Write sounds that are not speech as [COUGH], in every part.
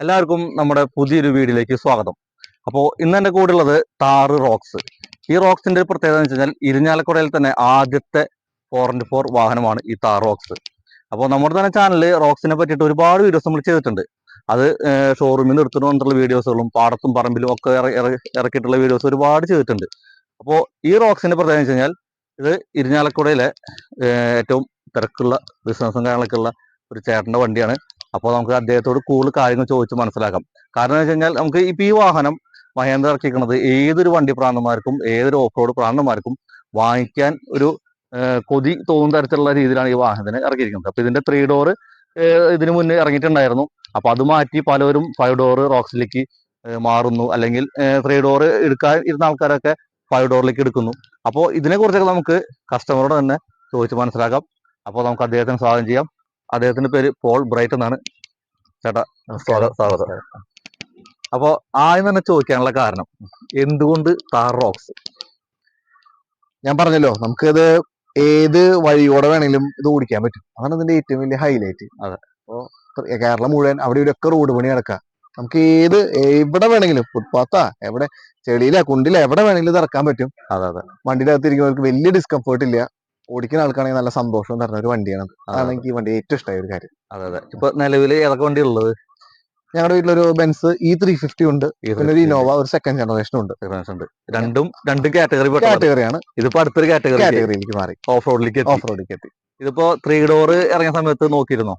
എല്ലാവർക്കും നമ്മുടെ പുതിയൊരു വീഡിയോയിലേക്ക് സ്വാഗതം. അപ്പോൾ ഇന്ന് എന്റെ കൂടെ ഉള്ളത് താറ് റോക്സ്. ഈ റോക്സിന്റെ ഒരു പ്രത്യേകത എന്ന് വെച്ച് കഴിഞ്ഞാൽ ഇരിഞ്ഞാലക്കുടയിൽ തന്നെ ആദ്യത്തെ ഫോർ ഇന്റു ഫോർ വാഹനമാണ് ഈ താർ റോക്സ്. അപ്പോൾ നമ്മുടെ തന്നെ ചാനലിൽ റോക്സിനെ പറ്റിയിട്ട് ഒരുപാട് വീഡിയോസ് നമ്മൾ ചെയ്തിട്ടുണ്ട്. അത് ഷോറൂമിൽ നിന്ന് എടുത്തിട്ട് വന്നിട്ടുള്ള വീഡിയോസുകളും പാടത്തും പറമ്പിലും ഒക്കെ ഇറ- ഇറ- ഇറക്കിയിട്ടുള്ള വീഡിയോസ് ഒരുപാട് ചെയ്തിട്ടുണ്ട്. അപ്പോൾ ഈ റോക്സിന്റെ പ്രത്യേകത എന്ന് വെച്ച് കഴിഞ്ഞാൽ ഇത് ഇരിഞ്ഞാലക്കുടയിലെ ഏറ്റവും തിരക്കുള്ള ബിസിനസ്സും കാര്യങ്ങളൊക്കെ ഉള്ള ഒരു ചേട്ടന്റെ വണ്ടിയാണ്. അപ്പോൾ നമുക്ക് അദ്ദേഹത്തോട് കൂടുതൽ കാര്യങ്ങൾ ചോദിച്ച് മനസ്സിലാക്കാം. കാരണം എന്ന് വെച്ച് കഴിഞ്ഞാൽ നമുക്ക് ഇപ്പൊ ഈ വാഹനം മഹേന്ദ്ര ഇറക്കിക്കുന്നത് ഏതൊരു വണ്ടി പ്രാന്തന്മാർക്കും ഏതൊരു ഓഫ് റോഡ് പ്രാന്തന്മാർക്കും വാങ്ങിക്കാൻ ഒരു കൊതി തോന്നുന്ന തരത്തിലുള്ള രീതിയിലാണ് ഈ വാഹനത്തിന് ഇറക്കിയിരിക്കുന്നത്. അപ്പൊ ഇതിന്റെ ത്രീ ഡോർ ഇതിനു മുന്നേ ഇറങ്ങിയിട്ടുണ്ടായിരുന്നു. അപ്പൊ അത് മാറ്റി പലരും ഫൈവ് ഡോർ റോക്സിലേക്ക് മാറുന്നു. അല്ലെങ്കിൽ ത്രീ ഡോർ എടുക്കാൻ ഇരുന്ന ആൾക്കാരൊക്കെ ഫൈവ് ഡോറിലേക്ക് എടുക്കുന്നു. അപ്പോൾ ഇതിനെ കുറിച്ചൊക്കെ നമുക്ക് കസ്റ്റമറോട് തന്നെ ചോദിച്ച് മനസ്സിലാക്കാം. അപ്പോൾ നമുക്ക് അദ്ദേഹത്തിന് സ്വാഗതം ചെയ്യാം. അദ്ദേഹത്തിന്റെ പേര് പോൾ ബ്രൈറ്റ് എന്നാണ്. ചേട്ടാ സ്വാഗതം സ്വാഗതം. അപ്പോ ആദ്യം തന്നെ ചോദിക്കാനുള്ള കാരണം എന്തുകൊണ്ട് താർ റോക്സ്? ഞാൻ പറഞ്ഞല്ലോ നമുക്കത് ഏത് വഴിയോടെ വേണമെങ്കിലും ഇത് ഓടിക്കാൻ പറ്റും. അതാണ് ഇതിന്റെ ഏറ്റവും വലിയ ഹൈലൈറ്റ് അതെ. അപ്പോ കേരളം മുഴുവൻ അവിടെ ഇവിടെയൊക്കെ റോഡ് പണി നടക്കാം. നമുക്ക് ഏത് എവിടെ വേണമെങ്കിലും ഫുട്പാത്താ എവിടെ ചെളിയിലാ കുണ്ടിലാ എവിടെ വേണമെങ്കിലും ഇത് ഇറക്കാൻ പറ്റും. അതെ അതെ. വണ്ടിയുടെ അകത്ത് ഇരിക്കുന്നവർക്ക് വലിയ ഡിസ്കംഫേർട്ട് ഇല്ല. ഓടിക്കുന്ന ആൾക്കാണെങ്കിൽ നല്ല സന്തോഷം തരുന്ന ഒരു വണ്ടിയാണ്. അത്. അതാണ് എനിക്ക് ഈ വണ്ടി ഏറ്റവും ഇഷ്ടമായ ഒരു കാര്യം. അതെ അതെ. ഇപ്പൊ നിലവിൽ ഏതൊക്കെ വണ്ടി ഉള്ളത്? ഞങ്ങളുടെ വീട്ടിലൊരു ബെൻസ് ഇ ത്രീ ഫിഫ്റ്റി ഉണ്ട്. പിന്നെ ഒരു ഇനോവ ഒരു സെക്കൻഡ് ജനറേഷൻ ഉണ്ട്. ഉണ്ട്. രണ്ടും രണ്ട് കാറ്റഗറി കാറ്റഗറിയാണ് ഇതിപ്പോ അടുത്തൊരു കാറ്റഗറി കാറ്റഗറിയിലേക്ക് മാറി. ഓഫ് റോഡിലേക്ക് എത്തി. ഓഫ് റോഡിലേക്ക് എത്തി. ഇതിപ്പോ ത്രീ ഡോർ ഇറങ്ങിയ സമയത്ത് നോക്കിയിരുന്നോ?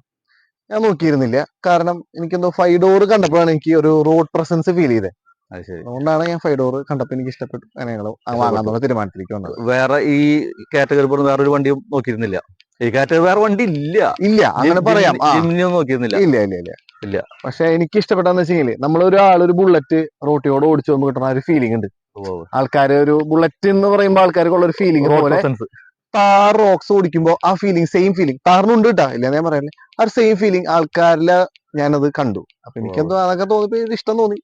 ഞാൻ നോക്കിയിരുന്നില്ല. കാരണം എനിക്കെന്തോ ഫൈവ് ഡോർ കണ്ടപ്പോഴാണ് എനിക്ക് ഒരു റോഡ് പ്രസൻസ് ഫീൽ ചെയ്തത് അതുകൊണ്ടാണ് ഞാൻ ഫൈവ് ഡോർ കണ്ടപ്പോൾ എനിക്ക് ഇഷ്ടപ്പെട്ടു. ഞങ്ങൾ വാങ്ങാന്നുള്ള തീരുമാനത്തിലേക്ക് വന്നത്. വേറെ ഈ കാറ്റഗറി പോലും വേറൊരു വണ്ടിയും നോക്കിയിരുന്നില്ല. ഈ കാറ്റഗറി വേറെ വണ്ടി ഇല്ല. ഇല്ല അങ്ങനെ പറയാം. നോക്കിയിരുന്നില്ല. ഇല്ല ഇല്ല ഇല്ല. ഇല്ല. പക്ഷെ എനിക്ക് ഇഷ്ടപ്പെട്ടെന്ന് വെച്ചെങ്കിൽ നമ്മളൊരാൾ ഒരു ബുള്ളറ്റ് റോട്ടിയോട് ഓടിച്ചു പോകുമ്പോൾ കിട്ടുന്ന ഒരു ഫീലിംഗ് ഉണ്ട്. ആൾക്കാര് ഒരു ബുള്ളറ്റ് എന്ന് പറയുമ്പോൾ ആൾക്കാർക്കുള്ള ഒരു ഫീലിംഗ് പോലെ താർ റോക്സ് ഓടിക്കുമ്പോൾ ആ ഫീലിംഗ് സെയിം ഫീലിംഗ് താറിനുണ്ട് കേട്ടാ ഇല്ല ഞാൻ പറയല്ലേ. ആ സെയിം ഫീലിംഗ് ആൾക്കാരിൽ ഞാനത് കണ്ടു. അപ്പൊ എനിക്കെന്തോ അതൊക്കെ തോന്നിപ്പോ ഇത് ഇഷ്ടം തോന്നി.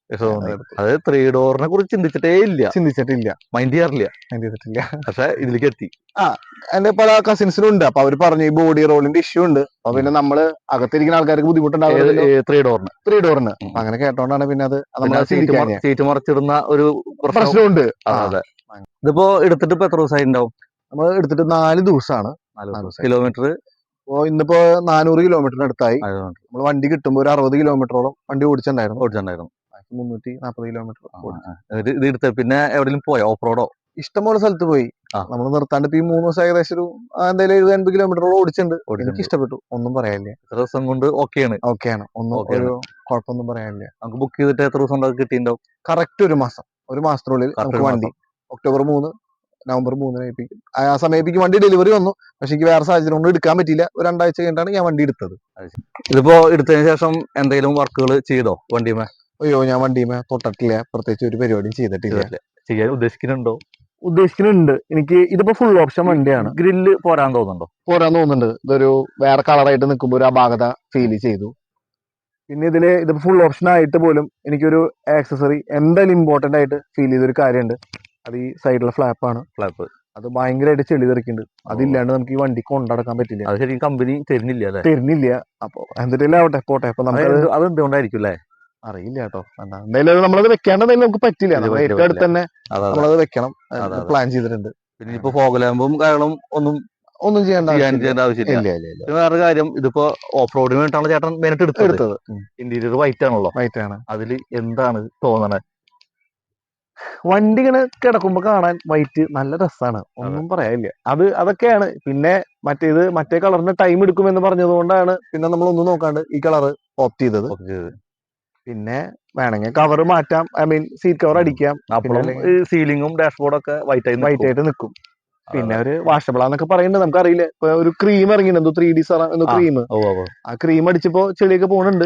അത് ത്രീ ഡോറിനെ കുറിച്ച് ചിന്തിച്ചിട്ടേ ഇല്ല. ചിന്തിച്ചിട്ടില്ല. മൈൻഡ് ചെയ്യാറില്ല. മൈൻഡ് ചെയ്തിട്ടില്ല. പക്ഷെ ഇതിലേക്ക് എത്തി. ആ എന്റെ പല കസിൻസിനും ഉണ്ട് അപ്പൊ അവർ പറഞ്ഞു ഈ ബോഡി റോളിന്റെ ഇഷ്യൂ ഉണ്ട്. അപ്പൊ പിന്നെ നമ്മൾ അകത്തിരിക്കുന്ന ആൾക്കാർക്ക് ബുദ്ധിമുട്ടുണ്ടാവില്ല ത്രീ ഡോറിന് ത്രീ ഡോറിന്. അങ്ങനെ കേട്ടോണ്ടാണ് പിന്നെ അത് സീറ്റ് സീറ്റ് മറച്ചിടുന്ന ഒരു പ്രശ്നമുണ്ട്. ഇതിപ്പോ എടുത്തിട്ട് ഇപ്പൊ എത്ര ദിവസമായി ഉണ്ടാവും നമ്മൾ എടുത്തിട്ട് നാല് ദിവസമാണ്. കിലോമീറ്റർ ഇന്നിപ്പോ നാനൂറ് കിലോമീറ്ററിന് അടുത്തായി. നമ്മൾ വണ്ടി കിട്ടുമ്പോൾ ഒരു അറുപത് കിലോമീറ്ററോളം വണ്ടി ഓടിച്ചിട്ടുണ്ടായിരുന്നു ഓടിച്ചിട്ടുണ്ടായിരുന്നു മുന്നൂറ്റി നാൽപ്പത് കിലോമീറ്റർ ഇത് ഇത് എടുത്ത് പിന്നെ എവിടെയും പോയോ? ഓഫ് റോഡോ ഇഷ്ടംപോലെ സ്ഥലത്ത് പോയി. നമ്മൾ നിർത്താണ്ട് ഈ മൂന്ന് ദിവസം ഏകദേശം ഒരു എന്തായാലും എഴുപത് എൺപത് കിലോമീറ്ററോളം ഓടിച്ചിട്ടുണ്ട്. എനിക്ക് ഇഷ്ടപ്പെട്ടു. ഒന്നും പറയാനില്ല. എത്ര ദിവസം കൊണ്ട് ഓക്കെയാണ്. ഓക്കെയാണ്. ഒന്നും ആണ് ഒന്നും ഒരു കുഴപ്പമൊന്നും പറയാനില്ല. നമുക്ക് ബുക്ക് ചെയ്തിട്ട് എത്ര ദിവസം കിട്ടിയിട്ടുണ്ടാവും? കറക്റ്റ് ഒരു മാസം. ഒരു മാസത്തിനുള്ളിൽ നമുക്ക് വണ്ടി. ഒക്ടോബർ മൂന്ന് നവംബർ മൂന്നിന് ഏൽപ്പിക്കും. ആ ആ സമയത്തേക്ക് വണ്ടി ഡെലിവറി വന്നു. പക്ഷെ എനിക്ക് വേറെ സാഹചര്യം കൊണ്ട് എടുക്കാൻ പറ്റിയില്ല. ഒരു രണ്ടാഴ്ച കഴിഞ്ഞിട്ടാണ് ഞാൻ വണ്ടി എടുത്തത്. ഇതിപ്പോ എടുത്തതിന് ശേഷം എന്തെങ്കിലും വർക്കുകൾ ചെയ്തോ വണ്ടിമേ? അയ്യോ ഞാൻ വണ്ടിമേ തൊട്ടിട്ടില്ല. പ്രത്യേകിച്ച് ഒരു പരിപാടിയും ചെയ്തിട്ടില്ല. ചെയ്യാൻ ഉദ്ദേശിക്കുന്നുണ്ടോ? ഉദ്ദേശിക്കുന്നുണ്ട്. എനിക്ക് ഇതിപ്പോ ഫുൾ ഓപ്ഷൻ വണ്ടിയാണ്. ഗ്രില്ല് പോരാൻ തോന്നുന്നുണ്ടോ? പോരാൻ തോന്നുന്നുണ്ട്. ഇതൊരു വേറെ കളറായിട്ട് നിൽക്കുമ്പോൾ ഒരു അപാകത ഫീൽ ചെയ്തു. പിന്നെ ഇതിൽ ഇതിപ്പോ ഫുൾ ഓപ്ഷൻ ആയിട്ട് പോലും എനിക്കൊരു ആക്സസറി എന്തായാലും ഇമ്പോർട്ടന്റ് ആയിട്ട് ഫീൽ ചെയ്തൊരു കാര്യമുണ്ട്. അത് ഈ സൈഡിലെ ഫ്ലാപ്പാണ് ഫ്ലാപ്പ് അത് ഭയങ്കരമായിട്ട് ചെളി തെറിക്കുന്നുണ്ട് അതില്ലാണ്ട് നമുക്ക് ഈ വണ്ടി കൊണ്ടടക്കാൻ പറ്റില്ല. അത് ശരിക്കും കമ്പനി തരുന്നില്ല അല്ലേ? തരുന്നില്ല. അപ്പൊ എന്തിട്ടെങ്കിലും ആവട്ടെ പോട്ടെ. അപ്പൊ നമുക്ക് അത് എന്തുകൊണ്ടായിരിക്കും അല്ലേ? അറിയില്ല കേട്ടോ. എന്താ എന്തായാലും അത് നമ്മളത് വെക്കാണ്ട് എന്തായാലും നമുക്ക് പറ്റില്ല. ഏറ്റവും അടുത്ത് തന്നെ നമ്മളത് വെക്കണം. പ്ലാൻ ചെയ്തിട്ടുണ്ട്. പിന്നെ ഇപ്പൊ ഫോഗലാമ്പും കാരണം ഒന്നും ഒന്നും ചെയ്യേണ്ട ആവശ്യമില്ല. വേറെ കാര്യം ഇതിപ്പോ ഓഫ് റോഡിന് വേണ്ടിയിട്ടാണ് ചേട്ടൻ മെയിനായിട്ട് എടുത്തത്. ഇന്റീരിയർ വൈറ്റ് ആണല്ലോ. വൈറ്റ് ആണ്. അതിൽ എന്താണ് തോന്നണത് വണ്ടി ഇങ്ങനെ കിടക്കുമ്പോ കാണാൻ വൈറ്റ് നല്ല രസാണ്. ഒന്നും പറയാനില്ല. അത് അതൊക്കെയാണ്. പിന്നെ മറ്റേത് മറ്റേ കളറിന് ടൈം എടുക്കുമെന്ന് പറഞ്ഞത് കൊണ്ടാണ് പിന്നെ നമ്മൾ ഒന്നും നോക്കാണ്ട് ഈ കളർ ഓപ്റ്റ് ചെയ്തത്. പിന്നെ വേണമെങ്കിൽ കവർ മാറ്റാം. ഐ മീൻ സീറ്റ് കവർ അടിക്കാം. അപ്പോഴും സീലിംഗും ഡാഷ്ബോർഡും ഒക്കെ വൈറ്റ് ആയി വൈറ്റ് ആയിട്ട് നിൽക്കും. പിന്നെ ഒരു വാഷബിൾ വാഷബിളാന്നൊക്കെ പറയുന്നുണ്ട്. നമുക്ക് അറിയില്ല ഇപ്പൊ ഒരു ക്രീം ഇറങ്ങിയിട്ടുണ്ട്. എന്തോ ത്രീ ഡി സാർ എന്തോ ക്രീം. ആ ക്രീം അടിച്ചപ്പോ ചെളിയൊക്കെ പോണുണ്ട്.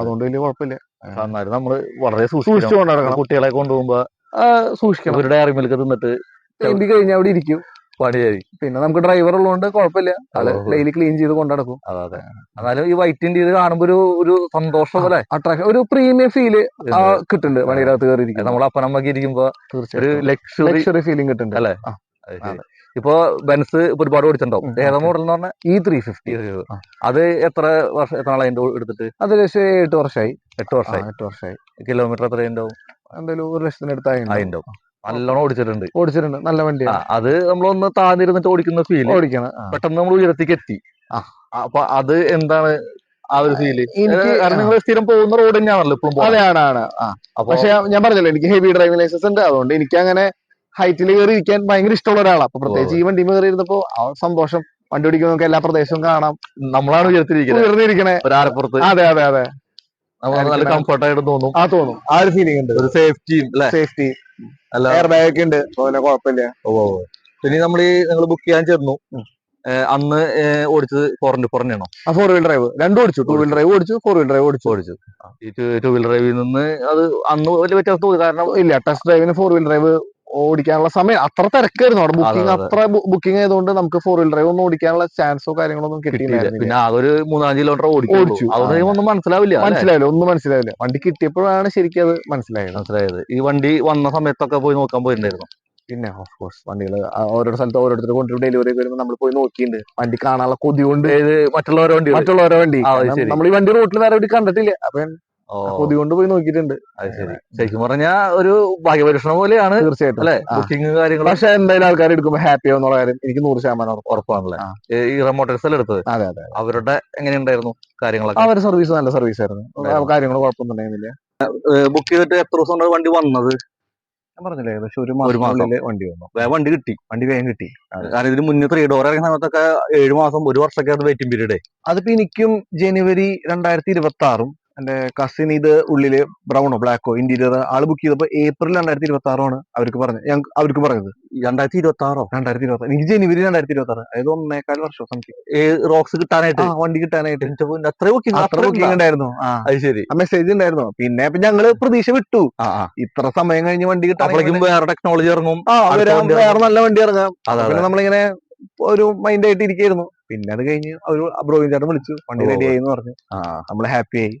അതുകൊണ്ട് വലിയ കുഴപ്പമില്ല. എന്നാലും നമ്മൾ വളരെ സൂക്ഷിച്ചു സൂക്ഷിച്ചു കുട്ടികളെ കൊണ്ടുപോകുമ്പോ സൂക്ഷിക്കണം. ഇവരുടെ ഡയറി മിൽക്ക് തിന്നിട്ട് കഴിഞ്ഞാൽ അവിടെ ഇരിക്കും. പണിയായി പിന്നെ നമുക്ക് ഡ്രൈവർ ഉള്ളതുകൊണ്ട് കുഴപ്പമില്ല ഓ. ഡെയിലി ക്ലീൻ ചെയ്ത് കൊണ്ടടക്കും. അതെ അതെ. എന്നാലും ഈ വൈറ്റിന്റെ ഇത് കാണുമ്പോൾ ഒരു ഒരു സന്തോഷം പോലെ. അട്രാക്ഷൻ ഒരു പ്രീമിയം ഫീൽ കിട്ടുന്നുണ്ട് അകത്ത് കയറി നമ്മൾ അപ്പനമ്മക്ക് ഇരിക്കുമ്പോ ഒരു ലക്ഷറി ഫീലിംഗ് കിട്ടുന്നുണ്ട്. അല്ലേ? അത്. അതെ. ഇപ്പൊ ബെൻസ് ഒരുപാട് ഓടിച്ചിട്ടുണ്ടാവും ഏതാ മോഡൽ എന്ന് പറഞ്ഞാൽ ഈ ത്രീ ഫിഫ്റ്റി അത് എത്ര വർഷം എത്ര നാളെ എടുത്തിട്ട്? അത് ഏകദേശം എട്ട് വർഷമായി എട്ട് വർഷമായി എട്ട് വർഷമായി കിലോമീറ്റർ എത്ര ഉണ്ടാവും? എന്തായാലും ഒരു ലക്ഷത്തിന് അടുത്തായി അതിണ്ടാവും നല്ലോണം ഓടിച്ചിട്ടുണ്ട്. ഓടിച്ചിട്ടുണ്ട്. നല്ല വണ്ടിയാണ്. അത് നമ്മളൊന്ന് താന്നിരുന്നിട്ട് ഓടിക്കുന്ന ഫീൽ ഓടിക്കണം. പെട്ടെന്ന് നമ്മൾ ഉയരത്തേക്ക് എത്തി. അപ്പൊ അത് എന്താണ് ആ ഒരു ഫീൽ കാരണം നിങ്ങൾ സ്ഥിരം പോകുന്ന റോഡ് തന്നെയാണല്ലോ ഇപ്പോഴും അതെയാണ് പക്ഷെ ഞാൻ പറഞ്ഞല്ലോ എനിക്ക് ഹെവി ഡ്രൈവിംഗ് ലൈസൻസ് ഉണ്ട്. അതുകൊണ്ട് എനിക്ക് അങ്ങനെ ഹൈറ്റിൽ കയറി ഇരിക്കാൻ ഭയങ്കര ഇഷ്ടമുള്ള ഒരാളാണ് അപ്പൊ പ്രത്യേകിച്ച് ഈ വണ്ടി കയറി ഇരുന്നപ്പോ ആ സന്തോഷം. വണ്ടി ഓടിക്കുമ്പോൾ നമുക്ക് എല്ലാ പ്രദേശവും കാണാം. നമ്മളാണ് ഉയർത്തിരിക്കുന്നത് ഉയർന്നിരിക്കണേ. അതെ അതെ അതെ. നല്ല കംഫർട്ട് ആയിട്ട് തോന്നും. ആ തോന്നും. ആ ഒരു ഫീലിംഗ് ഉണ്ട്. ഒരു സേഫ്റ്റിയും അല്ലെ? സേഫ്റ്റി അല്ല. എയർ ബാഗ് ഒക്കെ ഉണ്ട്. അതുപോലെ കുഴപ്പമില്ല ഓ. പിന്നെ നമ്മൾ ഈ നിങ്ങൾ ബുക്ക് ചെയ്യാൻ ചേർന്നു. അന്ന് ഓടിച്ചത് ഫോറിന്റെ ഫോറിനാണോ ആ ഫോർ വീൽ ഡ്രൈവ് രണ്ടും ഓടിച്ചു. ടൂ വീൽ ഡ്രൈവ് ഓടിച്ചു ഫോർ വീൽ ഡ്രൈവ് ഓടിച്ചു. ഓടിച്ചു. ഈ ടു വീൽ ഡ്രൈവിൽ നിന്ന് അത് അന്ന് വലിയ വ്യത്യാസം തോന്നി. കാരണം ഇല്ല ടെസ്റ്റ് ഡ്രൈവിന് ഫോർ വീൽ ഡ്രൈവ് ഓടിക്കാനുള്ള സമയം. അത്ര തിരക്കായിരുന്നു. അവിടെ ബുക്കിംഗ് അത്ര ബുക്കിംഗ് ആയതുകൊണ്ട് നമുക്ക് ഫോർ വീൽ ഡ്രൈവ് ഒന്നും ഓടിക്കാനുള്ള ചാൻസോ കാര്യങ്ങളൊന്നും കിട്ടിയില്ല. പിന്നെ അതൊരു ഒരു മൂന്നാൽ കിലോമീറ്റർ ഓടിച്ചു. ഓടിച്ചു. അതൊന്നും ഒന്നും മനസ്സിലാവില്ല അല്ലേ? മനസ്സിലായില്ല. ഒന്നും മനസ്സിലാവില്ല വണ്ടി കിട്ടിയപ്പോഴാണ് ശരിക്കും അത് മനസ്സിലായത്. മനസ്സിലായത്. ഈ വണ്ടി വന്ന സമയത്തൊക്കെ പോയി നോക്കാൻ പോയിട്ടുണ്ടായിരുന്നു? പിന്നെ ഓഫ് കോഴ്സ് വണ്ടികൾ ഓരോ സ്ഥലത്ത് ഓരോരുത്തർ കൊണ്ടുവരും ഡെലിവറി വരുമ്പോൾ നമ്മൾ പോയി നോക്കിയിട്ടുണ്ട് വണ്ടി കാണാനുള്ള കൊതി കൊണ്ട് മറ്റുള്ളവരെ വണ്ടി. മറ്റുള്ളവരെ വണ്ടി. നമ്മൾ ഈ വണ്ടി റോട്ടിൽ വേറെ കണ്ടിട്ടില്ല. അപ്പൊ കൊതി കൊണ്ട് പോയി നോക്കിയിട്ടുണ്ട്. അത് ശരി. ശരിക്കും പറഞ്ഞാൽ ഒരു ഭാഗ്യപരീക്ഷണം പോലെയാണ് തീർച്ചയായിട്ടും. അല്ലെ. ബുക്കിംഗ് കാര്യങ്ങൾ പക്ഷെ എന്തായാലും ആൾക്കാർ എടുക്കുമ്പോൾ ഹാപ്പി ആവുന്നുള്ള കാര്യം എനിക്ക് നൂറ് ശതമാനം ഉറപ്പ്. ഉറപ്പാണല്ലേ? ഈ റെമോട്ടേഴ്സ് എല്ലാം എടുത്തത്? അതെ അതെ അവരുടെ എങ്ങനെ ഉണ്ടായിരുന്നു കാര്യങ്ങളൊക്കെ? അവരുടെ സർവീസ് നല്ല സർവീസ് ആയിരുന്നു. കാര്യങ്ങൾ കുഴപ്പമൊന്നും ഉണ്ടായിരുന്നില്ല. ബുക്ക് ചെയ്തിട്ട് എത്ര ദിവസം കൊണ്ട് വണ്ടി വന്നത്? ഞാൻ പറഞ്ഞില്ലേ ഏകദേശം ഒരു ഒരു മാസം. മാസത്തിനുള്ളിൽ വണ്ടി വന്നു. വണ്ടി കിട്ടി. വണ്ടി വേഗം കിട്ടി. കാരണം ഇതിന് മുന്നേ ത്രീ ഡോർ ഇറങ്ങിയ സമയത്തൊക്കെ ഏഴ് മാസം ഒരു വർഷമൊക്കെ അത് വെയിറ്റിംഗ് പീരീഡ് അതിപ്പോ എനിക്കും ജനുവരി രണ്ടായിരത്തി ഇരുപത്തി ആറും എന്റെ കസിൻ ഇത് ഉള്ളിൽ ബ്രൗണോ ബ്ലാക്കോ ഇന്റീരിയർ ആൾ ബുക്ക് ചെയ്തപ്പോൾ ഏപ്രിൽ രണ്ടായിരത്തി ഇരുപത്തി ആറാണ് അവർക്ക് പറഞ്ഞത് അവർക്ക് പറഞ്ഞത്. രണ്ടായിരത്തി ഇരുപത്തി ആറോ രണ്ടായിരത്തി ഇരുപത്തി എനിക്ക് ജനുവരി രണ്ടായിരത്തി ഇരുപത്തി ആറ് അതായത് ഒന്നേക്കാൽ വർഷം സംതിങ് റോക്സ് കിട്ടാനായിട്ട്? വണ്ടി കിട്ടാനായിട്ട്. അത്ര ബുക്കിംഗ് അത്ര ബുക്കിംഗ് ഉണ്ടായിരുന്നു. അത് ശരി. മെസ്സേജ് ഉണ്ടായിരുന്നു. പിന്നെ ഇപ്പൊ ഞങ്ങൾ പ്രതീക്ഷ വിട്ടു. ഇത്ര സമയം കഴിഞ്ഞ് വണ്ടി കിട്ടാൻ വേറെ ടെക്നോളജി ഇറങ്ങും. വേറെ നല്ല വണ്ടി ഇറങ്ങാം. പിന്നെ നമ്മളിങ്ങനെ ഒരു മൈൻഡ് ആയിട്ട് ഇരിക്കായിരുന്നു. പിന്നെ അത് കഴിഞ്ഞ് അവർ ബ്രോയിൻ ചേട്ടൻ വിളിച്ചു. വണ്ടി. റെഡി ആയി എന്ന് പറഞ്ഞു. നമ്മൾ ഹാപ്പി ആയി.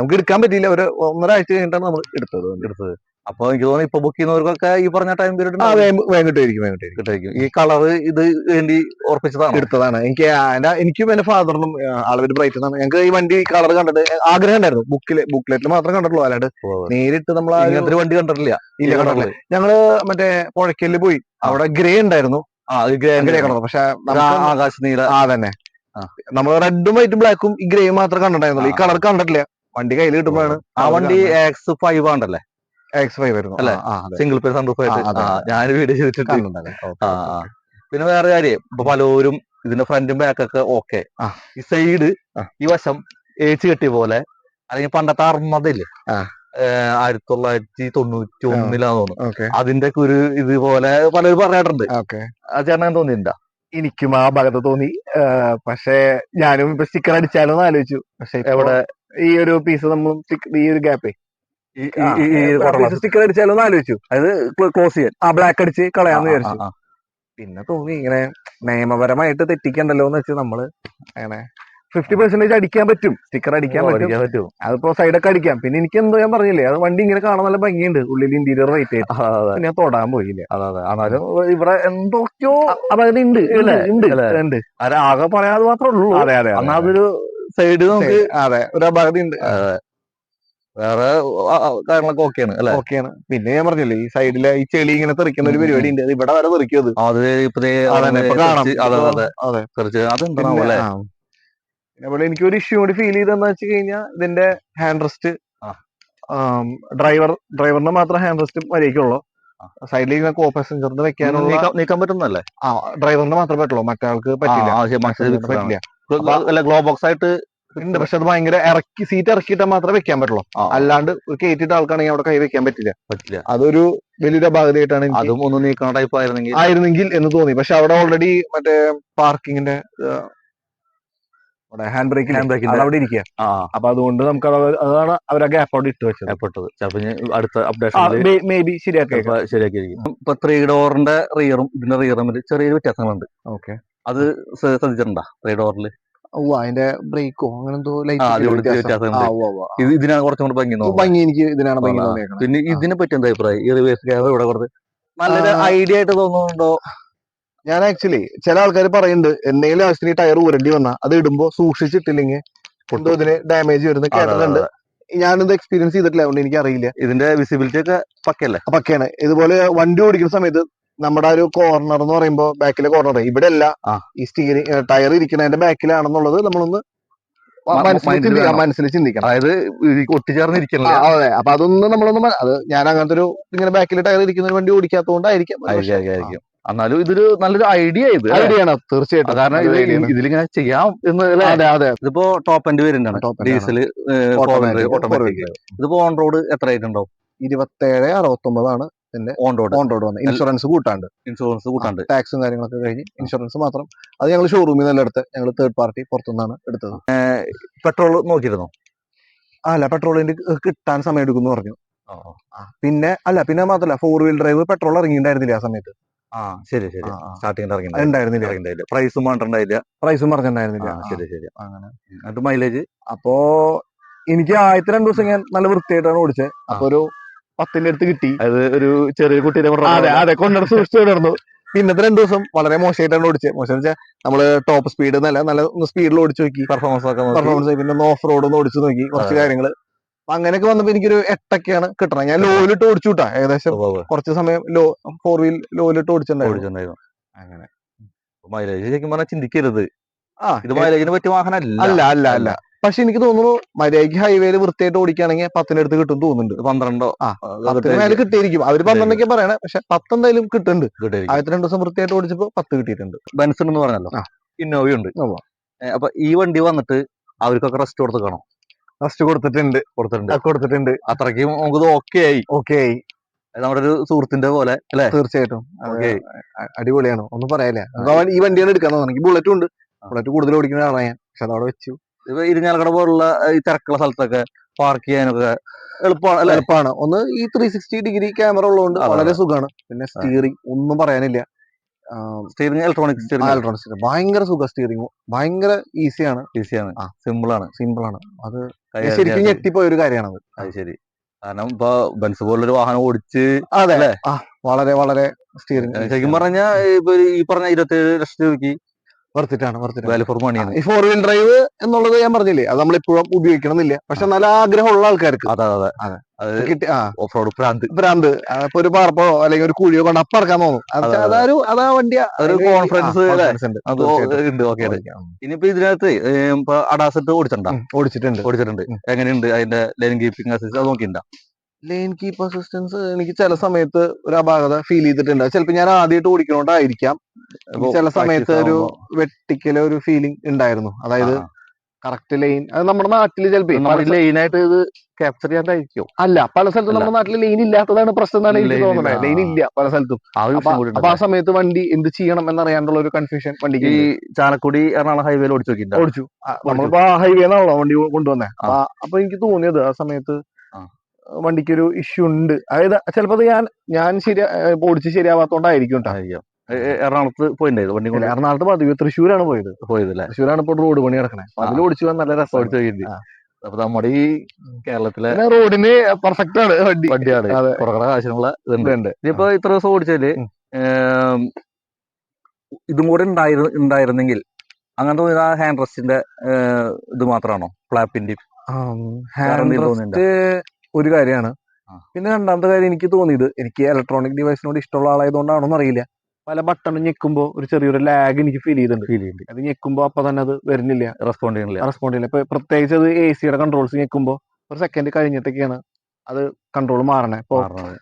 നമുക്ക് എടുക്കാൻ പറ്റിയില്ല. ഒരു ഒന്നരാഴ്ച കഴിഞ്ഞിട്ടാണ് നമ്മൾ എടുത്തത്. എടുത്തത്. അപ്പൊ എനിക്ക് തോന്നുന്നു ഇപ്പൊ ബുക്ക് ചെയ്യുന്നവർക്കൊക്കെ ഈ പറഞ്ഞ ടൈം പീരീഡ് ആ വേഗം വേഗം കിട്ടുമായിരിക്കും വേഗം കിട്ടുമായിരിക്കും കിട്ടായിരിക്കും ഈ കളർ ഇത് വേണ്ടി ഉറപ്പിച്ചതാണ്? എടുത്തതാണ്. എനിക്ക് എനിക്കും എന്റെ ഫാദറിനും ആളുപേര് ബ്രൈറ്റ് ആണ്. ഞങ്ങൾക്ക് ഈ വണ്ടി കളർ കണ്ടിട്ട് ആഗ്രഹം ഉണ്ടായിരുന്നു. ബുക്കിൽ ബുക്ക്ലെറ്റിൽ മാത്രം കണ്ടിട്ടുള്ളൂ. അല്ലാണ്ട് നേരിട്ട് നമ്മൾ വണ്ടി കണ്ടിട്ടില്ല. ഇല്ല കണ്ടിട്ടില്ല. ഞങ്ങൾ മറ്റേ പുഴയ്ക്കൽ പോയി. അവിടെ ഗ്രേ ഉണ്ടായിരുന്നു. ഗ്രേ ഗ്രേ കളർ പക്ഷെ ആകാശ നീല ആ തന്നെ. നമ്മൾ റെഡും വൈറ്റും ബ്ലാക്കും ഈ ഗ്രേ മാത്രം കണ്ടിട്ടുണ്ടായിരുന്നുള്ളൂ. ഈ കളർ കണ്ടിട്ടില്ല. വണ്ടി കയ്യിൽ കിട്ടുമ്പോഴാണ്. ആ വണ്ടി എക്സ് ഫൈവ് ആണല്ലേ എക്സ് ഫൈവ് വരുന്നു. അല്ലെ. സിംഗിൾ പേര് സൺറൂഫ് ആയിട്ട്. ഞാൻ വീഡിയോ ചെയ്തിട്ടുണ്ട്. പിന്നെ വേറെ കാര്യം. ഇപ്പൊ പലരും ഇതിന്റെ ഫ്രണ്ടും ബാക്കൊക്കെ ഓക്കെ. ഈ സൈഡ് ഈ വശം ഏച്ച് കെട്ടിയ പോലെ. അല്ലെങ്കിൽ പണ്ടത്തെ അർമ്മതയില്ലേ ആയിരത്തി തൊള്ളായിരത്തി തൊണ്ണൂറ്റി ഒന്നിലാന്ന് തോന്നുന്നു അതിന്റെ ഒരു ഇതുപോലെ പലരും പറയാറുണ്ട്. ആ ചേട്ടൻ തോന്നിയിട്ടുണ്ടോ. എനിക്കും ആ ഭാഗത്ത് തോന്നി. പക്ഷേ ഞാനും ഇപ്പൊ സ്റ്റിക്കർ അടിച്ചാലോ എന്ന് ആലോചിച്ചു. പക്ഷെ എവിടെ ഈ ഒരു പീസ് നമ്മൾ ഈ ഒരു ഗ്യാപ്പേ സ്റ്റിക്കർ അടിച്ചാലോ എന്ന് ആലോചിച്ചു. അതായത് ക്ലോസ് ചെയ്യാൻ. ആ ബ്ലാക്ക് അടിച്ച് കളയാന്ന് വിചാരിച്ചു. പിന്നെ തോന്നി ഇങ്ങനെ നിയമപരമായിട്ട് തെറ്റിക്കണ്ടല്ലോ എന്ന് വെച്ച് നമ്മൾ അങ്ങനെ ഫിഫ്റ്റി പെർസെന്റേജ് അടിക്കാൻ പറ്റും. സ്റ്റിക്കർ അടിക്കാൻ പറ്റും. അതിപ്പോ സൈഡൊക്കെ അടിക്കാം. പിന്നെ എനിക്ക് എന്തോ ഞാൻ പറഞ്ഞില്ലേ അത് വണ്ടി ഇങ്ങനെ കാണാൻ നല്ല ഭംഗിയുണ്ട്. ഉള്ളിൽ ഇന്റീരിയർ വൈറ്റ് ആയിട്ട്. ഞാൻ തൊടാൻ പോയില്ലേ. അതെ ഇവിടെ എന്തൊക്കെയോ അതായത് ഉണ്ട്? ഉണ്ട് അത് ആകെ പറയാതെ മാത്രമേ ഉള്ളൂ. അതെ അതെ എന്നാ അതൊരു സൈഡ് നമുക്ക് അതെ ഒരു അപകടം ഉണ്ട്. വേറെ കാര്യങ്ങളൊക്കെ ഓക്കെയാണ് അല്ലെ? ഓക്കെയാണ്. പിന്നെ ഞാൻ പറഞ്ഞില്ലേ ഈ സൈഡിലെ ഈ ചെളി ഇങ്ങനെ തെറിക്കുന്ന ഒരു പരിപാടി ഉണ്ട്. അത് ഇവിടെ വരെ തെറിക്കും അത്. അത് അതെ അതെ തെറിച്ച് അതെന്താണോ പിന്നെ അല്ലെ. പിന്നെ അതുപോലെ എനിക്ക് ഒരു ഇഷ്യൂ കൂടി ഫീൽ ചെയ്തെന്ന് വെച്ച് കഴിഞ്ഞാൽ ഇതിന്റെ ഹാൻഡ് റെസ്റ്റ്. ഡ്രൈവർ ഡ്രൈവറിന് മാത്രം ഹാൻഡ് റെസ്റ്റ് മര്യാദയ്ക്കുള്ളൂ. സൈഡിൽ കോ പാസഞ്ചറിന് വെക്കാനുള്ള നീക്കാൻ നീക്കാൻ പറ്റുന്നല്ലേ ആ ഡ്രൈവറിന് മാത്രമേ പറ്റുള്ളൂ. മറ്റാൾക്ക് പറ്റില്ല. ഗ്ലോ ബോക്സ് ആയിട്ട് ഉണ്ട് പക്ഷെ അത് ഭയങ്കര ഇറക്കി സീറ്റ് ഇറക്കിയിട്ട് മാത്രമേ വെക്കാൻ പറ്റുള്ളൂ. അല്ലാണ്ട് ഒരു കയറ്റിയിട്ട് ആൾക്കാണെങ്കിൽ അവിടെ കൈ വെക്കാൻ പറ്റില്ല. പറ്റില്ല. അതൊരു വലിയൊരു അപാകതയായിട്ടാണ് എനിക്ക് അതും ഒന്ന് നീക്കണ ടൈപ്പ് ആയിരുന്നെങ്കിൽ. ആയിരുന്നെങ്കിൽ എന്ന് തോന്നി. പക്ഷെ അവിടെ ഓൾറെഡി മറ്റേ പാർക്കിങ്ങിന്റെ ഹാൻഡ് ബ്രേക്കിൽ ഹാൻഡ് ബ്രേക്കിൽ അവിടെ ഇരിക്കുക ആ. അപ്പൊ അതുകൊണ്ട് നമുക്ക് അതാണ് അവർ ആ ഗ്യാപ്പ് അവിടെ ഇട്ട് വെച്ചത്. ഏർപ്പെട്ടത്. ചിലപ്പോൾ അടുത്ത അപ്ഡേഷൻ മേ ബി ശരിയാക്കി ശരിയാക്കിയിരിക്കും. ഇപ്പൊ ത്രീ ഡോറിന്റെ റിയറും ഇതിന്റെ റിയറും ചെറിയൊരു വ്യത്യാസങ്ങളുണ്ട്. ഓക്കെ. അത് ശ്ര- ശ്രദ്ധിച്ചിട്ടുണ്ടോ? ത്രീ ഡോറിൽ ഓ അതിന്റെ ബ്രേക്കോ അങ്ങനെ എന്തോ ഇതിനാണ് കുറച്ചും കൂടെ ഭംഗി ഭംഗി എനിക്ക് ഇതിനാണ് ഭംഗി. പിന്നെ ഇതിനെ പറ്റി എന്താ അഭിപ്രായം? ഈ റിവേഴ്സ് ക്യാമറ ഇവിടെ കുറച്ച് നല്ലൊരു ഐഡിയ ആയിട്ട് തോന്നുന്നുണ്ടോ? ഞാൻ ആക്ച്വലി ചില ആൾക്കാർ പറയുന്നുണ്ട് എന്തെങ്കിലും ആവശ്യത്തിന് ടയർ ഉരണ്ടി വന്നാ അത് ഇടുമ്പോ സൂക്ഷിച്ചിട്ടില്ലെങ്കിൽ എന്തോ ഇതിന് ഡാമേജ് വരുന്ന കേട്ടിട്ടുണ്ട്. ഞാനിത് എക്സ്പീരിയൻസ് ചെയ്തിട്ടില്ല അതുകൊണ്ട് എനിക്ക് അറിയില്ല ഇതിന്റെ വിസിബിലിറ്റി ഒക്കെ പക്കല്ലേ പക്കയാണ്. ഇതുപോലെ വണ്ടി ഓടിക്കുന്ന സമയത്ത് നമ്മുടെ ഒരു കോർണർ എന്ന് പറയുമ്പോൾ ബാക്കിലെ കോർണർ ഇവിടെ അല്ല ഈ സ്റ്റീരി ടയർ ഇരിക്കുന്നതിന്റെ ബാക്കിലാണെന്നുള്ളത് നമ്മളൊന്ന് മനസ്സിൽ ചിന്തിക്കണം അതായത് ഒട്ടിച്ചേർന്നിരിക്കണം അതെ. അപ്പൊ അതൊന്നും നമ്മളൊന്നും അത് ഞാൻ അങ്ങനത്തെ ഒരു ഇങ്ങനെ ബാക്കിൽ ടയർ ഇരിക്കുന്ന ഒരു വണ്ടി ഓടിക്കാത്തതുകൊണ്ടായിരിക്കും. എന്നാലും ഇതൊരു നല്ലൊരു ഐഡിയ ഇത്. ഐഡിയ ആണ് തീർച്ചയായിട്ടും. കാരണം ഇത് ഇതിലിങ്ങനെ ചെയ്യാം എന്ന് അതെ അതെ. ഇതിപ്പോ ടോപ്പ് എൻഡ് ആണ്. ഡീസൽ ഓട്ടോമാറ്റിക് ഇതിപ്പോ ഓൺ റോഡ് എത്ര ആയിട്ടുണ്ടാവും ഇരുപത്തേഴ് അറുപത്തൊമ്പതാണ് ഓൺ റോഡ് ഓൺ റോഡ് വന്നത് ഇൻഷുറൻസ് കൂട്ടാണ്ട്. ഇൻഷുറൻസ് കൂട്ടാണ്ട്. ടാക്സും കാര്യങ്ങളൊക്കെ കഴിഞ്ഞ് ഇൻഷുറൻസ് മാത്രം. അത് ഞങ്ങൾ ഷോറൂമിൽ നിന്നല്ല എടുത്ത് ഞങ്ങൾ തേർഡ് പാർട്ടി പുറത്തുനിന്നാണ് എടുത്തത്. പെട്രോൾ നോക്കിയിരുന്നോ? അല്ല പെട്രോളിന്റെ കിട്ടാൻ സമയം എടുക്കും പറഞ്ഞു. പിന്നെ അല്ല പിന്നെ മാത്രല്ല ഫോർ വീൽ ഡ്രൈവ് പെട്രോൾ ഇറങ്ങിയിട്ടുണ്ടായിരുന്നില്ല ആ സമയത്ത്? ആ. ശരി ശരി. സ്റ്റാർട്ടിംഗ് ഇറങ്ങിണ്ടായില്ല പ്രൈസും വേണ്ടിണ്ടായില്ല പ്രൈസും പറഞ്ഞിട്ടുണ്ടായിരുന്നില്ല. ശരി ശരി. അങ്ങനെ. എന്നിട്ട് മൈലേജ്? അപ്പോ എനിക്ക് ആദ്യത്തെ രണ്ടു ദിവസം ഞാൻ നല്ല വൃത്തിയായിട്ടാണ് ഓടിച്ചത് അപ്പൊ ഒരു പത്തിന്റെ അടുത്ത് കിട്ടി. അത് ഒരു ചെറിയ കുട്ടിയുടെ അതെ അതെ. കൊണ്ടു സൂക്ഷിച്ചു പിന്നത്തെ രണ്ടു ദിവസം വളരെ മോശമായിട്ടാണ് ഓടിച്ചത് മോശം വെച്ചാൽ നമ്മൾ ടോപ്പ് സ്പീഡ് എന്നല്ല നല്ല സ്പീഡിൽ ഓടിച്ചു നോക്കി. പെർഫോമൻസ് ഒക്കെ പെർഫോമൻസ് പിന്നെ ഓഫ് റോഡ് ഒന്ന് ഓടിച്ചു നോക്കി. കുറച്ച് കാര്യങ്ങൾ. അപ്പൊ അങ്ങനെയൊക്കെ വന്നപ്പോ എനിക്കൊരു എട്ടൊക്കെയാണ് കിട്ടണത് ഞാൻ ലോയിലിട്ട് ഓടിച്ചു കിട്ടാ ഏകദേശം കുറച്ച് സമയം ലോ ഫോർ വീൽ ലോയിലിട്ട് ഓടിച്ചിട്ടുണ്ടായിരുന്നു. അങ്ങനെ. മൈലേജ് ശരിക്കും പറഞ്ഞാൽ ചിന്തിക്കരുത്. ആ ഇത് മൈലേജിന് പറ്റിയ വാഹനമല്ല. അല്ല അല്ല അല്ല. പക്ഷെ എനിക്ക് തോന്നുന്നു മര്യാദയ്ക്ക് ഹൈവേയിൽ വൃത്തിയായിട്ട് ഓടിക്കുകയാണെങ്കിൽ പത്തിനടുത്ത് കിട്ടും തോന്നുന്നുണ്ട്. പന്ത്രണ്ടോ? ആ, പത്തിന് മേലെ കിട്ടിയിരിക്കും. അവർ പന്ത്രണ്ടൊക്കെ പറയണേ. പക്ഷെ പത്ത് എന്തായാലും കിട്ടുന്നുണ്ട്. ആദ്യത്തെ രണ്ടു ദിവസം വൃത്തിയായിട്ട് ഓടിച്ചപ്പോ പത്ത് കിട്ടിയിട്ടുണ്ട്. ബെൻസ് എന്ന് പറഞ്ഞല്ലോ. ആ. ഇന്നോവ ഉണ്ട് ഉവ്വ. അപ്പൊ ഈ വണ്ടി വന്നിട്ട് അവർക്കൊക്കെ റെസ്റ്റ് കൊടുത്ത് കാണും. ഫസ്റ്റ് കൊടുത്തിട്ടുണ്ട്. കൊടുത്തിട്ടുണ്ട്. കൊടുത്തിട്ടുണ്ട്. അത്രയ്ക്ക് നമുക്ക് ഓക്കെ ആയി. ഓക്കെ ആയി. നമ്മുടെ ഒരു സുഹൃത്തിന്റെ പോലെ അല്ലെ? തീർച്ചയായിട്ടും. അടിപൊളിയാണ്. ഒന്നും പറയാനില്ല ഈ വണ്ടിയാണ് എടുക്കാൻ തോന്നുന്നത് ബുള്ളറ്റും ഉണ്ട്. ബുള്ളറ്റ് കൂടുതൽ ഓടിക്കുന്ന ആളാണ് ഞാൻ. പക്ഷെ അതവിടെ വെച്ചു. ഇപ്പൊ ഇരിഞ്ഞാലക്കട പോലുള്ള ഈ തിരക്കുള്ള സ്ഥലത്തൊക്കെ പാർക്ക് ചെയ്യാനൊക്കെ എളുപ്പമാണ് എളുപ്പമാണ്. ഒന്ന് ഈ ത്രീ സിക്സ്റ്റി ഡിഗ്രി ക്യാമറ ഉള്ളതുകൊണ്ട് വളരെ സുഖമാണ് പിന്നെ സ്റ്റിയറിംഗ് ഒന്നും പറയാനില്ല. സ്റ്റിയറിംഗ് ഇലക്ട്രോണിക് സ്റ്റിയറിംഗ് ഇലക്ട്രോണിക്സ് ഭയങ്കര സുഖ സ്റ്റിയറിംഗ് ഭയങ്കര ഈസിയാണ് ഈസിയാണ്. ആ. സിമ്പിൾ ആണ്. സിമ്പിൾ ആണ്. അത് ശരിക്കും ഞെട്ടിപ്പോ ഞെട്ടിപ്പോയ ഒരു കാര്യമാണത് അത് ശരി. കാരണം ഇപ്പൊ ബെൻസ് പോലൊരു വാഹനം ഓടിച്ച് അതെ. വളരെ വളരെ സ്റ്റിയറിംഗ് ശരിക്കും പറഞ്ഞാൽ ഇപ്പൊ ഈ പറഞ്ഞ ഇരുപത്തി ഏഴ് ലക്ഷം രൂപയ്ക്ക് വർത്തിട്ടാണ് ഫോർ വീൽ ഡ്രൈവ് എന്നുള്ളത് ഞാൻ പറഞ്ഞില്ലേ അത് നമ്മൾ ഇപ്പോഴും ഉപയോഗിക്കണമെന്നില്ല. പക്ഷെ നല്ല ആഗ്രഹമുള്ള ആൾക്കാർക്ക്. അതെ അതെ അതെ. അത്. കിട്ടി ആ. ഓഫ് റോഡ് പ്രാന്ത്. ഭ്രാന്ത് ഇപ്പൊ ഒരു പാർപ്പോ അല്ലെങ്കിൽ ഒരു കുഴിയോ കൊണ്ട് അപ്പറക്കാൻ തോന്നും. അത് അതെ, അതെ. അതൊരു അതാ വണ്ടി. ഉണ്ട്. ഓക്കെ. ഇനിയിപ്പോ ഇതിനകത്ത് ഇപ്പൊ അഡാസറ്റ് ഓടിച്ചിട്ടുണ്ടോ? ഓടിച്ചിട്ടുണ്ട്. ഓടിച്ചിട്ടുണ്ട്. എങ്ങനെയുണ്ട് അതിന്റെ ലൈൻ കീപ്പിംഗ് അസിസ്റ്റ് അത് നോക്കിയിട്ടുണ്ടോ? ലൈൻ കീപ്പ് അസിസ്റ്റൻസ് എനിക്ക് ചില സമയത്ത് ഒരു അപാകത ഫീൽ ചെയ്തിട്ടുണ്ട് ചിലപ്പോ ഞാൻ ആദ്യമായിട്ട് ഓടിക്കണോണ്ടായിരിക്കാം. ചില സമയത്ത് ഒരു വെട്ടിക്കല ഒരു ഫീലിംഗ് ഉണ്ടായിരുന്നു. അതായത് കറക്റ്റ് ലൈൻ അത് നമ്മുടെ നാട്ടിൽ ചിലപ്പോൾ ലൈനായിട്ട് ഇത് ക്യാപ്ചർ ചെയ്യാണ്ടായിരിക്കും അല്ല പല സ്ഥലത്തും നമ്മുടെ നാട്ടിൽ ലൈൻ ഇല്ലാത്തതാണ് പ്രശ്നം എന്നാണ് എനിക്ക് തോന്നുന്നത്. ലൈൻ ഇല്ല പല സ്ഥലത്തും. ആ അപ്പൊ ആ സമയത്ത് വണ്ടി എന്ത് ചെയ്യണം എന്നറിയാനുള്ള ഒരു കൺഫ്യൂഷൻ വണ്ടിക്ക് ഈ ചാലക്കുടി എറണാകുളം ഹൈവേയിൽ ഓടിച്ചു നോക്കി ഓടിച്ചു. ആ, നമ്മളിപ്പോ ഹൈവേ എന്നാണല്ലോ വണ്ടി കൊണ്ടുവന്നേ. അപ്പൊ എനിക്ക് തോന്നിയത് ആ സമയത്ത് ആ. വണ്ടിക്ക് ഒരു ഇഷ്യൂ ഉണ്ട്. അതായത് ചിലപ്പോ ഞാൻ ഞാൻ ശരി ഓടിച്ച് ശരിയാവാത്തോണ്ടായിരിക്കും കേട്ടോ എറണാകുളത്ത് പോയിണ്ടായിരുന്നു വണ്ടി കൊണ്ട് എറണാകുളത്ത് പതിവ് തൃശ്ശൂരാണ് പോയത്. പോയത് അല്ലെ തൃശ്ശൂരാണ് ഇപ്പോൾ റോഡ് പണി നടക്കണേ. അതിൽ ഓടിച്ചു പോകാൻ നല്ല രസം ഓടിച്ചു കഴിഞ്ഞിട്ട് അപ്പൊ നമ്മുടെ ഈ കേരളത്തിലെ റോഡിന് പെർഫെക്റ്റ് ആണ് വണ്ടി. വണ്ടിയാണ്. അതെ. കുറേ കാശിനുള്ള ഇതുണ്ട്. ഇപ്പൊ ഇത്ര ദിവസം ഓടിച്ചാൽ ഇതും കൂടെ ഉണ്ടായിരുന്നു ഉണ്ടായിരുന്നെങ്കിൽ അങ്ങനത്തെ ഒരു ആ ഹാൻഡ് റെസ്റ്റിന്റെ ഇത് മാത്രമാണോ ഫ്ലാപ്പിന്റെ ഹാൻഡ് റെസ്റ്റ് ഒരു കാര്യമാണ്. പിന്നെ രണ്ടാമത്തെ കാര്യം എനിക്ക് തോന്നിയത് എനിക്ക് ഇലക്ട്രോണിക് ഡിവൈസിനോട് ഇഷ്ടമുള്ള ആളായതുകൊണ്ടാണോ അറിയില്ല പല ബട്ടൺ ഞെക്കുമ്പോൾ ഒരു ചെറിയൊരു ലാഗ് എനിക്ക് ഫീൽ ചെയ്തിട്ടുണ്ട്. ഫീൽ ചെയ്യുന്നുണ്ട് അത് ഞെക്കുമ്പോൾ അപ്പൊ തന്നെ അത് വരുന്നില്ല. റെസ്പോണ്ട് ചെയ്യണില്ല റെസ്പോണ്ട് ചെയ്യില്ല ഇപ്പൊ പ്രത്യേകിച്ച് അത് എ സിയുടെ കൺട്രോൾസ് ഞെക്കുമ്പോൾ ഒരു സെക്കൻഡ് കഴിഞ്ഞിട്ടൊക്കെയാണ് അത് കൺട്രോൾ മാറണേ. ഇപ്പൊ മാറണത്.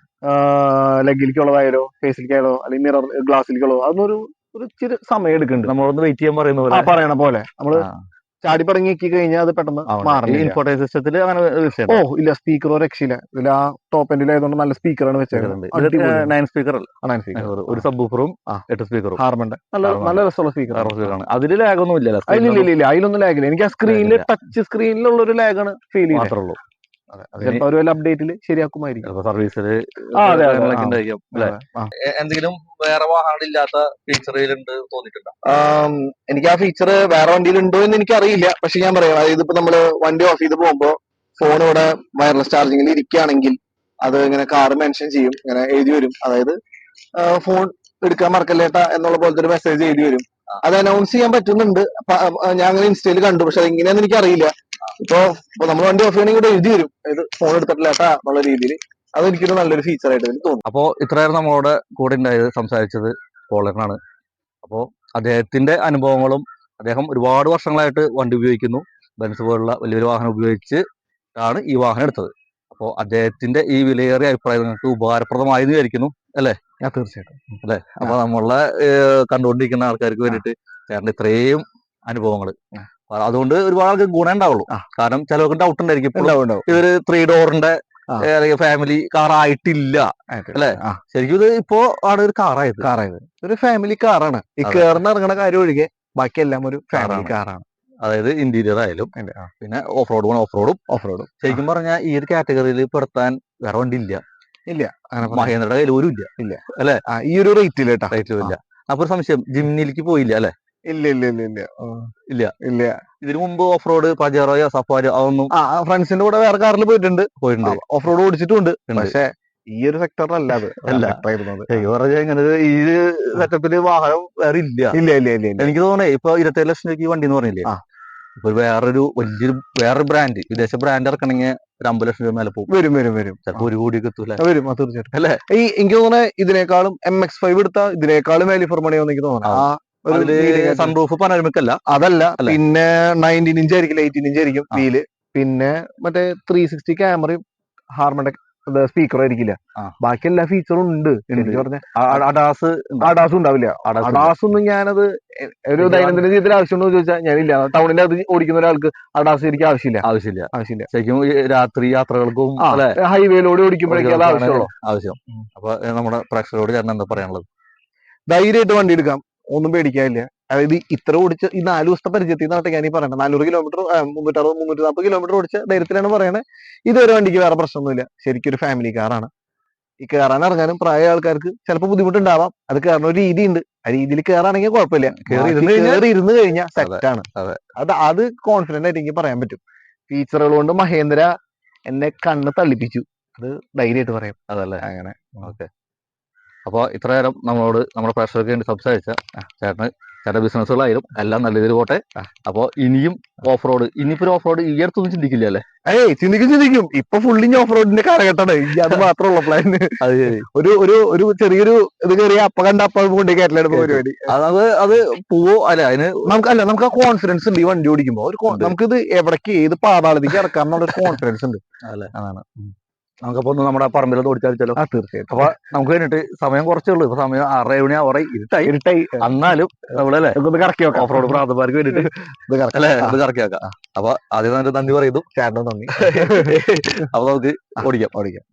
ലെഗിലേക്കുള്ളതായാലോ ഫേസിലേക്കായാലോ അല്ലെങ്കിൽ മിറർ ഗ്ലാസ്സിലേക്കുള്ളതോ അതൊന്നൊരു ഒരു ഇച്ചിരി സമയം എടുക്കുന്നുണ്ട്. നമ്മളൊന്ന് വെയിറ്റ് ചെയ്യാൻ പറയുന്ന പോലെ. പറയണ പോലെ. നമ്മൾ ചാടി പടങ്ങി ഞെക്കി കഴിഞ്ഞാൽ അത് പെട്ടെന്ന് ഇൻഫോർട്ടൈൻ സിസ്റ്റത്തിൽ അങ്ങനെ ഓ ഇല്ല സ്പീക്കറോ രക്ഷയില്ല ഇതിൽ ആ ടോപ്പ് എൻഡിലായതുകൊണ്ട് നല്ല സ്പീക്കറാണ് വെച്ചേക്കുന്നത്. നയൻ സ്പീക്കർ ഒരു സബ് ബൂഫറും. എട്ട് സ്പീക്കറും ഹാർമണ്ട് നല്ല നല്ല രസമുള്ള സ്പീക്കർ ആണ്. അതിൽ ലാഗൊന്നും ഇല്ലല്ലോ. ഇല്ല ഇല്ല അതിലൊന്നും ലാഗില്ല എനിക്ക് ആ സ്ക്രീനിൽ ഇല്ല. ടച്ച് സ്ക്രീനിലുള്ള ഒരു ലാഗാണ് ഫീൽ ചെയ്യുന്നത് മാത്രമേ ഉള്ളൂ. ചിലപ്പോ ഒരു വല്ല അപ്ഡേറ്റിൽ ശരിയാക്കുമായിരിക്കും. സർവീസിൽ എന്തെങ്കിലും വേറെ വാഹനം ഇല്ലാത്ത ഫീച്ചറിലുണ്ട് തോന്നിയിട്ടുണ്ടോ? എനിക്ക് ആ ഫീച്ചർ വേറെ വണ്ടിയിൽ ഉണ്ടോ എന്ന് എനിക്ക് അറിയില്ല പക്ഷെ ഞാൻ പറയാം അതായത് ഇപ്പൊ നമ്മൾ വണ്ടി ഓഫ് ചെയ്ത് പോകുമ്പോ ഫോൺ ഇവിടെ വയർലെസ് ചാർജിങ്ങിൽ ഇരിക്കുകയാണെങ്കിൽ അത് ഇങ്ങനെ കാർ മെൻഷൻ ചെയ്യും ഇങ്ങനെ എഴുതി വരും. അതായത് ഫോൺ എടുക്കാൻ മറക്കല്ലേട്ട എന്നുള്ള പോലത്തെ ഒരു മെസ്സേജ് എഴുതി വരും. അത് അനൗൺസ് ചെയ്യാൻ പറ്റുന്നുണ്ട്. ഞാൻ അങ്ങനെ ഇൻസ്റ്റയിൽ കണ്ടു. പക്ഷെ അത് എങ്ങനെയാന്ന് എനിക്ക് അറിയില്ല ഇപ്പൊ ഇപ്പൊ നമ്മൾ വണ്ടി ഓഫ് ചെയ്യണമെങ്കിൽ ഇവിടെ എഴുതി വരും. ഇത് ഫോൺ എടുത്തിട്ടില്ലാട്ടാ എന്നുള്ള രീതിയിൽ അത് എനിക്കൊരു നല്ലൊരു ഫീച്ചർ ആയിട്ട് എനിക്ക് തോന്നുന്നു അപ്പോൾ ഇത്രയേറെ നമ്മളോട് കൂടെ ഉണ്ടായത് സംസാരിച്ചത് പോളറിനാണ് അപ്പോൾ അദ്ദേഹത്തിന്റെ അനുഭവങ്ങളും അദ്ദേഹം ഒരുപാട് വർഷങ്ങളായിട്ട് വണ്ടി ഉപയോഗിക്കുന്നു. ബെൻസ് പോലുള്ള വലിയൊരു വാഹനം ഉപയോഗിച്ച് ആണ് ഈ വാഹനം എടുത്തത്. അപ്പോൾ അദ്ദേഹത്തിന്റെ ഈ വിലയേറിയ അഭിപ്രായം നിങ്ങൾക്ക് ഉപകാരപ്രദമായി എന്ന് വിചാരിക്കുന്നു ഞാൻ തീർച്ചയായിട്ടും. അല്ലെ? അപ്പൊ നമ്മളെ കണ്ടുകൊണ്ടിരിക്കുന്ന ആൾക്കാർക്ക് വേണ്ടിയിട്ട് ചേട്ടന്റെ ഇത്രയും അനുഭവങ്ങൾ. അതുകൊണ്ട് ഒരുപാട് ആൾക്ക് ഗുണം ഉണ്ടാവുള്ളൂ. കാരണം ചിലവർക്ക് ഡൗട്ട് ഉണ്ടായിരിക്കും ഇവർ ഇതൊരു ത്രീ ഡോറിന്റെ അല്ലെങ്കിൽ ഫാമിലി കാർ ആയിട്ടില്ല. അല്ലേ? ശരിക്കും ഇത് ഇപ്പോ ആണ് ഒരു കാറായത് കാറായത് ഒരു ഫാമിലി കാറാണ് ഈ അതെ. കേറിന് ഇറങ്ങണ കാര്യം ഒഴികെ ബാക്കിയെല്ലാം ഒരു ഫാമിലി കാറാണ്. അതായത് ഇന്റീരിയർ ആയാലും. പിന്നെ ഓഫ് റോഡ് ഓഫ് റോഡും ഓഫ് റോഡും ശരിക്കും പറഞ്ഞാൽ ഈ ഒരു കാറ്റഗറിയിൽ പെടുത്താൻ വേറെ വണ്ടി ഇല്ല. ഇല്ല. മഹേന്ദ്രയുടെ കയ്യിൽ ഒരു ഇല്ല. അല്ലെ? ഈ ഒരു റേറ്റിൽ കേട്ടാ. റേറ്റിലും ഇല്ല. അപ്പൊ ഒരു സംശയം ജിംനിലേക്ക് പോയില്ല അല്ലെ? ഇല്ല ഇല്ല ഇല്ല ഇല്ല. ഇല്ല. ഇല്ല. ഇതിനു മുമ്പ് ഓഫ് റോഡ് പജറോയോ സഫാരിയോ അതൊന്നും ആ ഫ്രണ്ട്സിന്റെ കൂടെ വേറെ കാറിൽ പോയിട്ടുണ്ട്. പോയിട്ടുണ്ട്. ഓഫ് റോഡ് ഓടിച്ചിട്ടുണ്ട് പക്ഷെ ഈ ഒരു സെക്ടറിലല്ല അത്. ഇങ്ങനെ ഈ സെറ്റപ്പിൽ വാഹനം വേറെ ഇല്ല. ഇല്ല ഇല്ല ഇല്ല എനിക്ക് തോന്നണേ ഇപ്പൊ ഇരുപത്തേഴ് ലക്ഷം രൂപയ്ക്ക് ഈ വണ്ടി എന്ന് പറഞ്ഞില്ലേ. ഇപ്പൊ വേറൊരു വലിയൊരു വേറൊരു ബ്രാൻഡ് വിദേശ ബ്രാൻഡ് ഇറക്കണമെങ്കിൽ ഒരു അമ്പത് ലക്ഷം രൂപ മേലെ പോകും. വരും വരും വരും. ചിലപ്പോ ഒരു കോടി എത്തൂല വരും തീർച്ചയായിട്ടും. അല്ലെ? ഈ എനിക്ക് തോന്നുന്നത് ഇതിനേക്കാളും എം എക്സ് ഫൈവ് എടുത്ത ഇതിനേക്കാളും വാല്യൂ ഫോർ മണിയാവും എനിക്ക് തോന്നുന്നത് സൺറൂഫ് പനോരമിക്കല്ല അതല്ല പിന്നെ നയന്റീൻ ഇഞ്ച് ആയിരിക്കും എയ്റ്റീൻ ഇഞ്ച് ആയിരിക്കും. വീൽ പിന്നെ മറ്റേ ത്രീ സിക്സ്റ്റി ക്യാമറയും ഹാർമന്റെ സ്പീക്കറും ആയിരിക്കില്ല. ബാക്കി എല്ലാ ഫീച്ചറും ഉണ്ട്. എനിക്ക് പറഞ്ഞ. അഡാസ് അഡാസ് ഉണ്ടാവില്ല. അഡാസ് ഒന്നും ഞാനത് ഒരു ദൈനംദിന ജീവിതത്തിൽ ആവശ്യമുണ്ടോ എന്ന് ചോദിച്ചാൽ ഞാനില്ല. ടൗണിന്റെ അത് ഓടിക്കുന്ന ഒരാൾക്ക് അഡാസ് എനിക്ക് ആവശ്യമില്ല. ആവശ്യമില്ല. ആവശ്യമില്ല. ശരിക്കും രാത്രി യാത്രകൾക്കും ഹൈവേയിലൂടെ ഓടിക്കുമ്പോഴേക്കും അത് ആവശ്യമുള്ളൂ. ആവശ്യം അപ്പൊ നമ്മുടെ പ്രേക്ഷകരോട് ചേട്ടൻ എന്താ പറയാനുള്ളത്? ധൈര്യമായിട്ട് വണ്ടി എടുക്കാം. ഒന്നും പേടിക്കാനില്ല. അതായത് ഇത്ര ഓടിച്ച് ഈ നാല് ദിവസത്തെ പരിചയത്തിൽ നിന്നാട്ടെ ഞാൻ ഈ പറയണത് നാനൂറ് കിലോമീറ്റർ മുന്നൂറ്ററുപത് മുന്നൂറ്റി നാൽപ്പത് കിലോമീറ്റർ ഓടിച്ച ധൈര്യത്തിലാണ് പറയണത് ഇതൊരു വണ്ടിക്ക് വേറെ പ്രശ്നമൊന്നുമില്ല. ശരിക്കും ഒരു ഫാമിലി കാറാണ് ഈ കയറാൻ ഇറങ്ങാനും പ്രായ ആൾക്കാർക്ക് ചിലപ്പോൾ ബുദ്ധിമുട്ടുണ്ടാവാം. അത് കയറുന്ന ഒരു രീതിയുണ്ട്. ആ രീതിയിൽ കയറാണെങ്കിൽ കുഴപ്പമില്ല. കേറി ഇരുന്ന് കഴിഞ്ഞാൽ- കേറി ഇരുന്ന് കഴിഞ്ഞാൽ സെറ്റ് ആണ്. അതെ. അത് അത് കോൺഫിഡന്റ് ആയിട്ട് എനിക്ക് പറയാൻ പറ്റും. ഫീച്ചറുകൾ കൊണ്ട് മഹേന്ദ്ര എന്നെ കണ്ണ് തള്ളിപ്പിച്ചു. അത് ധൈര്യമായിട്ട് പറയാം. അതല്ലേ? അങ്ങനെ. ഓക്കെ. അപ്പൊ ഇത്ര നേരം നമ്മളോട് നമ്മുടെ പ്രേക്ഷകർക്ക് വേണ്ടി സംസാരിച്ച ചേട്ടന് ചേട്ടൻ ബിസിനസ്സുകളായാലും എല്ലാം നല്ല രീതിയിൽ പോട്ടെ. അപ്പോൾ ഇനിയും ഓഫ് റോഡ് ഇനിയിപ്പോ ഓഫ് റോഡ് ഈ അടുത്തൊന്നും ചിന്തിക്കില്ല അല്ലേ? ഏയ് ചിന്തിക്കും ചിന്തിക്കും. ഇപ്പൊ ഫുള്ളിങ് ഓഫ് റോഡിന്റെ കാലഘട്ടമാണ്. ഇനി അത് മാത്രമുള്ള പ്ലാൻ [LAUGHS] അത് ശരി. ഒരു ഒരു ഒരു ചെറിയൊരു ഇത് കയറിയ അപ്പ കണ്ട അപ്പ കൊണ്ടേ കയറ്റലാണ് പരിപാടി. അത് അത് അത് പോവോ? അല്ല അതിന് നമുക്ക് അല്ല നമുക്ക് ആ കോൺഫിഡൻസ് ഉണ്ട് ഈ വണ്ടി ഓടിക്കുമ്പോൾ ഒരു. നമുക്കിത് എവിടേക്ക് ഏത് പാതാളത്തേക്ക് ഇറക്കാം എന്നുള്ള കോൺഫിഡൻസ് ഉണ്ട്. അല്ലേ അതാണ്. നമുക്കപ്പോ ഒന്ന് നമ്മുടെ പറമ്പിൽ ഓടിച്ചാലോ ആ തീർച്ചയായിട്ടും. അപ്പൊ നമുക്ക് കഴിഞ്ഞിട്ട് സമയം കുറച്ചേ ഉള്ളൂ. ഇപ്പൊ സമയം ആറര മണി ആവറ ഇരുട്ടായി. ഇരുട്ടായി. എന്നാലും നമ്മളല്ലേ നമുക്കൊന്ന് കറക്കി വെക്കാം. ഓഫ് റോഡ് പ്രാന്തമാർക്ക് വേണ്ടിട്ട് ഇത് കറക്കാം അല്ലെ? ഇത് കറക്കിയാക്കാം അപ്പൊ ആദ്യം തന്നെ നന്ദി പറയുന്നു. ചേട്ടൻ നന്ദി. [LAUGHS] അപ്പൊ നമുക്ക് ഓടിക്കാം ഓടിക്കാം.